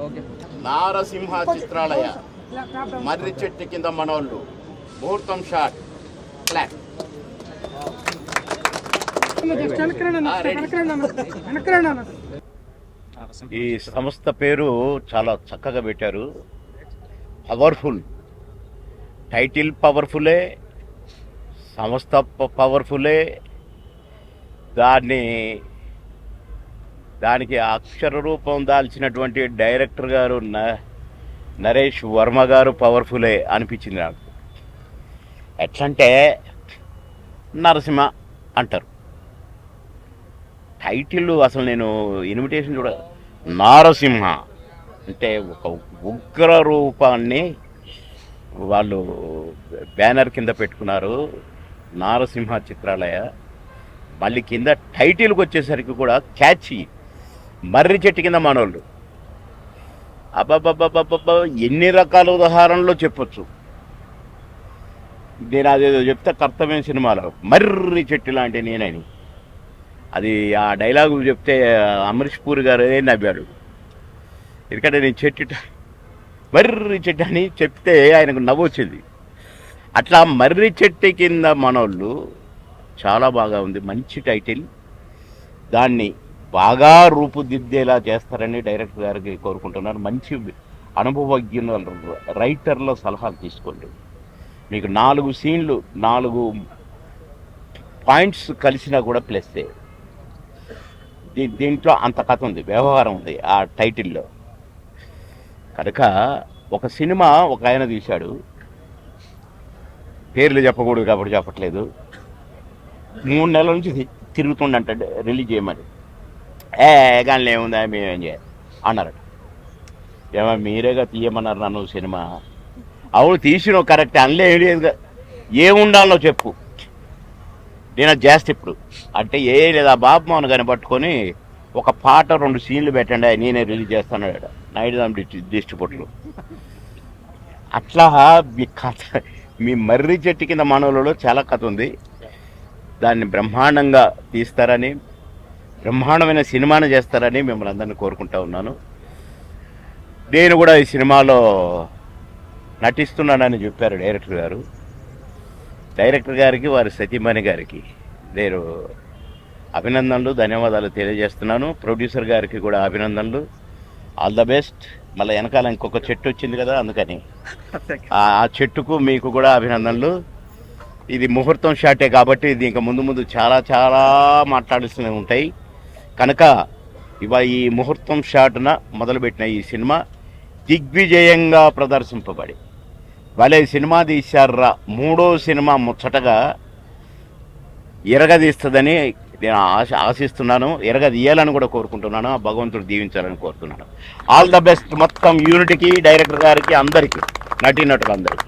Okay. Narasimha Chitralaya. మర్రి చెట్టు కింద మనోళ్ళు. ముహూర్తం షాట్. క్లాక్ ఈ సంస్థ పేరు చాలా చక్కగా పెట్టారు. పవర్ఫుల్ టైటిల్ పవర్ఫుల్లే సంస్థ ప- పవర్ఫుల్లే దాన్ని దానికి అక్షర రూపం దాల్చినటువంటి డైరెక్టర్ గారు న- నరేష్ వర్మ గారు పవర్ఫులే అనిపించింది నాకు. ఎట్లంటే నరసింహ అంటారు. టైటిల్ అసలు నేను ఇన్విటేషన్ చూడ నారసింహ అంటే ఒక ఉగ్ర రూపాన్ని వాళ్ళు బ్యానర్ కింద పెట్టుకున్నారు. నారసింహ చిత్రాలయ. మళ్ళీ కింద టైటిల్కి వచ్చేసరికి కూడా క్యాచి మర్రి చెట్టు కింద మనోళ్ళు. అబ్బబ్బబ్బబ్బబ్బ ఎన్ని రకాల ఉదాహరణలో చెప్పొచ్చు. నేను అదేదో చెప్తే కర్తవ్యం సినిమాలో మర్రి చెట్టు లాంటి నేనని. అది ఆ డైలాగు చెప్తే అమరీష్ పూరి గారు నవ్వాడు ఎందుకంటే నేను చెట్టు మర్రి చెట్టు అని చెప్తే ఆయనకు నవ్వు వచ్చింది అట్లా మర్రి చెట్టు కింద మనోళ్ళు చాలా బాగా ఉంది. మంచి టైటిల్. దాన్ని బాగా రూపుదిద్దేలా చేస్తారని డైరెక్టర్ గారికి కోరుకుంటున్నాను. మంచి అనుభవజ్ఞుల రైటర్ల సలహాలు తీసుకోండి. మీకు నాలుగు సీన్లు నాలుగు పాయింట్స్ కలిసినా కూడా ప్లస్సే దీ దీంట్లో అంత కథ ఉంది వ్యవహారం ఉంది ఆ టైటిల్లో. కనుక ఒక సినిమా ఒక ఆయన తీశాడు. పేర్లు చెప్పకూడదు కాబట్టి చెప్పట్లేదు. మూడు నెలల నుంచి తిరుగుతుండంట రిలీజ్ చేయమని. ఏ కానీ ఏముందా మేమేం చేయాలి అన్నారట. ఏమో మీరేగా తీయమన్నారు నన్ను సినిమా. అవును తీసిన కరెక్ట్ అనలే ఏం లేదు ఏముండాలో చెప్పు. నేను అది చేస్తే ఇప్పుడు. అంటే ఏ లేదు ఆ బాబు మోహన్ గారిని పట్టుకొని ఒక పాట రెండు సీన్లు పెట్టండి నేనే రిలీజ్ చేస్తాను నైట్ డిస్ట్రిబ్యూటర్లు. అట్లా మీ కథ మీ మర్రి చెట్టు కింద మానవులలో చాలా కథ ఉంది. దాన్ని బ్రహ్మాండంగా తీస్తారని బ్రహ్మాండమైన సినిమాను చేస్తారని మిమ్మల్ని అందరినీ కోరుకుంటా ఉన్నాను. నేను కూడా ఈ సినిమాలో నటిస్తున్నానని చెప్పారు డైరెక్టర్ గారు. డైరెక్టర్ గారికి వారి సతీమణి గారికి నేను అభినందనలు ధన్యవాదాలు తెలియజేస్తున్నాను. ప్రొడ్యూసర్ గారికి కూడా అభినందనలు. All the best. మళ్ళీ వెనకాల ఇంకొక చెట్టు వచ్చింది కదా అందుకని. ఆ ఆ చెట్టుకు మీకు కూడా అభినందనలు. ఇది ముహూర్తం షాటే కాబట్టి ఇది ఇంకా ముందు ముందు చాలా చాలా మాట్లాడాల్సినవి ఉంటాయి. కనుక ఇవాళ ఈ ముహూర్తం షాట్న మొదలుపెట్టిన ఈ సినిమా దిగ్విజయంగా ప్రదర్శింపబడి. భలే సినిమా తీశారా మూడో సినిమా ముచ్చటగా ఎరగదీస్తుందని నేను ఆశ ఆశిస్తున్నాను. ఎరగదీయాలని కూడా కోరుకుంటున్నాను భగవంతుడు దీవించాలని కోరుతున్నాను. ఆల్ ద బెస్ట్ మొత్తం యూనిట్కి డైరెక్టర్ గారికి అందరికీ నటీనటులందరికీ.